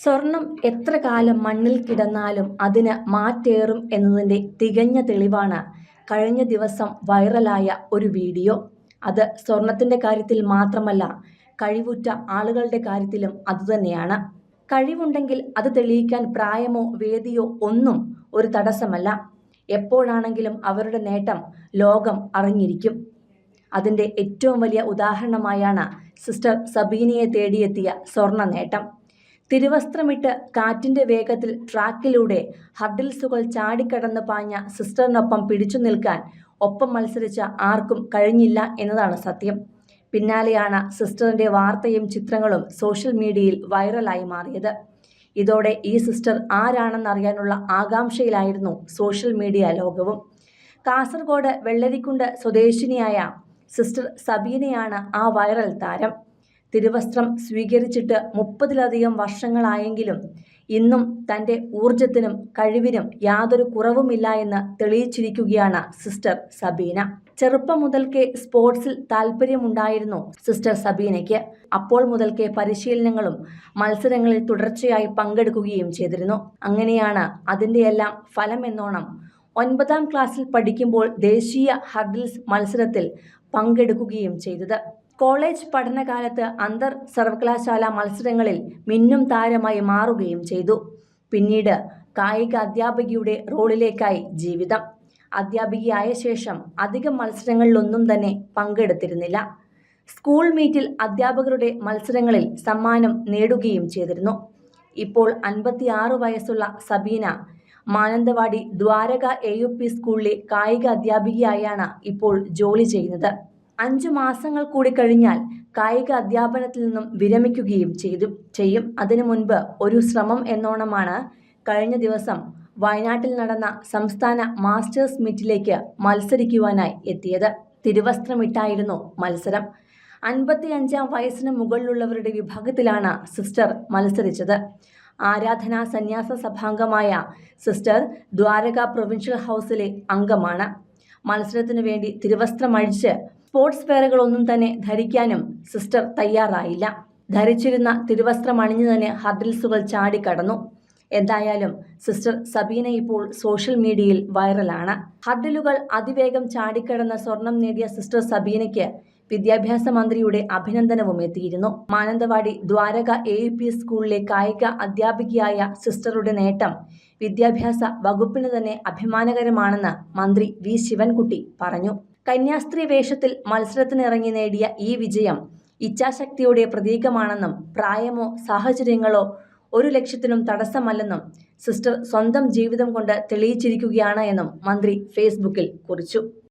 സ്വർണം എത്ര കാലം മണ്ണിൽ കിടന്നാലും അതിന് മാറ്റേറും എന്നതിന്റെ തികഞ്ഞ തെളിവാണ് കഴിഞ്ഞ ദിവസം വൈറലായ ഒരു വീഡിയോ. അത് സ്വർണത്തിന്റെ കാര്യത്തിൽ മാത്രമല്ല കഴിവുറ്റ ആളുകളുടെ കാര്യത്തിലും അതുതന്നെയാണ് കഴിവുണ്ടെങ്കിൽ അത് തെളിയിക്കാൻ പ്രായമോ വേദിയോ ഒന്നും ഒരു തടസ്സമല്ല. എപ്പോഴാണെങ്കിലും അവരുടെ നേട്ടം ലോകം അറിഞ്ഞിരിക്കും. അതിന്റെ ഏറ്റവും വലിയ ഉദാഹരണമായാണ് സിസ്റ്റർ സബീനയെ തേടിയെത്തിയ സ്വർണ നേട്ടം. തിരുവസ്ത്രമിട്ട് കാറ്റിന്റെ വേഗത്തിൽ ട്രാക്കിലൂടെ ഹർഡിൽസുകൾ ചാടിക്കടന്ന് പാഞ്ഞ സിസ്റ്ററിനൊപ്പം പിടിച്ചു നിൽക്കാൻ ഒപ്പം മത്സരിച്ച ആർക്കും കഴിഞ്ഞില്ല എന്നതാണ് സത്യം. പിന്നാലെയാണ് സിസ്റ്ററിന്റെ വാർത്തയും ചിത്രങ്ങളും സോഷ്യൽ മീഡിയയിൽ വൈറലായി മാറിയത്. ഇതോടെ ഈ സിസ്റ്റർ ആരാണെന്നറിയാനുള്ള ആകാംക്ഷയിലായിരുന്നു സോഷ്യൽ മീഡിയ ലോകവും. കാസർഗോഡ് വെള്ളരിക്കുണ്ട് സ്വദേശിനിയായ സിസ്റ്റർ സബീനയാണ് ആ വൈറൽ താരം. തിരുവസ്ത്രം സ്വീകരിച്ചിട്ട് മുപ്പതിലധികം വർഷങ്ങളായെങ്കിലും ഇന്നും തന്റെ ഊർജത്തിനും കഴിവിനും യാതൊരു കുറവുമില്ല എന്ന് തെളിയിച്ചിരിക്കുകയാണ് സിസ്റ്റർ സബീന. ചെറുപ്പം മുതൽക്കേ സ്പോർട്സിൽ താല്പര്യമുണ്ടായിരുന്നു സിസ്റ്റർ സബീനയ്ക്ക്. അപ്പോൾ മുതൽക്കേ പരിശീലനങ്ങളും മത്സരങ്ങളിൽ തുടർച്ചയായി പങ്കെടുക്കുകയും ചെയ്തിരുന്നു. അങ്ങനെയാണ് അതിന്റെയെല്ലാം ഫലമെന്നോണം ഒൻപതാം ക്ലാസ്സിൽ പഠിക്കുമ്പോൾ ദേശീയ ഹർഡിൽസ് മത്സരത്തിൽ പങ്കെടുക്കുകയും ചെയ്തത്. കോളേജ് പഠനകാലത്ത് അന്തർ സർവകലാശാല മത്സരങ്ങളിൽ മിന്നും താരമായി മാറുകയും ചെയ്തു. പിന്നീട് കായിക അധ്യാപികയുടെ റോളിലേക്കായി ജീവിതം. അധ്യാപികയായ ശേഷം അധികം മത്സരങ്ങളിലൊന്നും തന്നെ പങ്കെടുത്തിരുന്നില്ല. സ്കൂൾ മീറ്റിൽ അധ്യാപകരുടെ മത്സരങ്ങളിൽ സമ്മാനം നേടുകയും ചെയ്തിരുന്നു. ഇപ്പോൾ അൻപത്തിയാറ് വയസ്സുള്ള Sabeena Mananthavady Dwaraka A U P സ്കൂളിലെ കായിക അധ്യാപികയായാണ് ഇപ്പോൾ ജോലി ചെയ്യുന്നത്. അഞ്ചു മാസങ്ങൾ കൂടി കഴിഞ്ഞാൽ കായിക അധ്യാപനത്തിൽ നിന്നും വിരമിക്കുകയും ചെയ്തു ചെയ്യും. അതിനു മുൻപ് ഒരു ശ്രമം എന്നോണമാണ് കഴിഞ്ഞ ദിവസം വയനാട്ടിൽ നടന്ന സംസ്ഥാന മാസ്റ്റേഴ്സ് മീറ്റിലേക്ക് മത്സരിക്കുവാനായി എത്തിയത്. തിരുവസ്ത്രമിട്ടായിരുന്നു മത്സരം. അൻപത്തി അഞ്ചാം വയസ്സിന് മുകളിലുള്ളവരുടെ വിഭാഗത്തിലാണ് സിസ്റ്റർ മത്സരിച്ചത്. ആരാധനാ സന്യാസ സഭാംഗമായ സിസ്റ്റർ ദ്വാരക പ്രൊവിൻഷ്യൽ ഹൗസിലെ അംഗമാണ്. മത്സരത്തിനു വേണ്ടി തിരുവസ്ത്രമഴിച്ച് സ്പോർട്സ് വെയറുകളൊന്നും തന്നെ ധരിക്കാനും സിസ്റ്റർ തയ്യാറായില്ല. ധരിച്ചിരുന്ന തിരുവസ്ത്രം അണിഞ്ഞു തന്നെ ഹർഡിൽസുകൾ ചാടിക്കടന്നു. എന്തായാലും സിസ്റ്റർ സബീന ഇപ്പോൾ സോഷ്യൽ മീഡിയയിൽ വൈറലാണ്. ഹർഡിലുകൾ അതിവേഗം ചാടിക്കടന്ന സ്വർണം നേടിയ സിസ്റ്റർ സബീനയ്ക്ക് വിദ്യാഭ്യാസ മന്ത്രിയുടെ അഭിനന്ദനവും എത്തിയിരുന്നു. Mananthavady Dwaraka A U P സ്കൂളിലെ കായിക അധ്യാപികയായ സിസ്റ്ററുടെ നേട്ടം വിദ്യാഭ്യാസ വകുപ്പിന് തന്നെ അഭിമാനകരമാണെന്ന് മന്ത്രി വി. ശിവൻകുട്ടി പറഞ്ഞു. കന്യാസ്ത്രീ വേഷത്തിൽ മത്സരത്തിനിറങ്ങി നേടിയ ഈ വിജയം ഇച്ഛാശക്തിയുടെ പ്രതീകമാണെന്നും പ്രായമോ സാഹചര്യങ്ങളോ ഒരു ലക്ഷ്യത്തിനും തടസ്സമല്ലെന്നും സിസ്റ്റർ സ്വന്തം ജീവിതം കൊണ്ട് തെളിയിച്ചിരിക്കുകയാണ് എന്നും മന്ത്രി ഫേസ്ബുക്കിൽ കുറിച്ചു.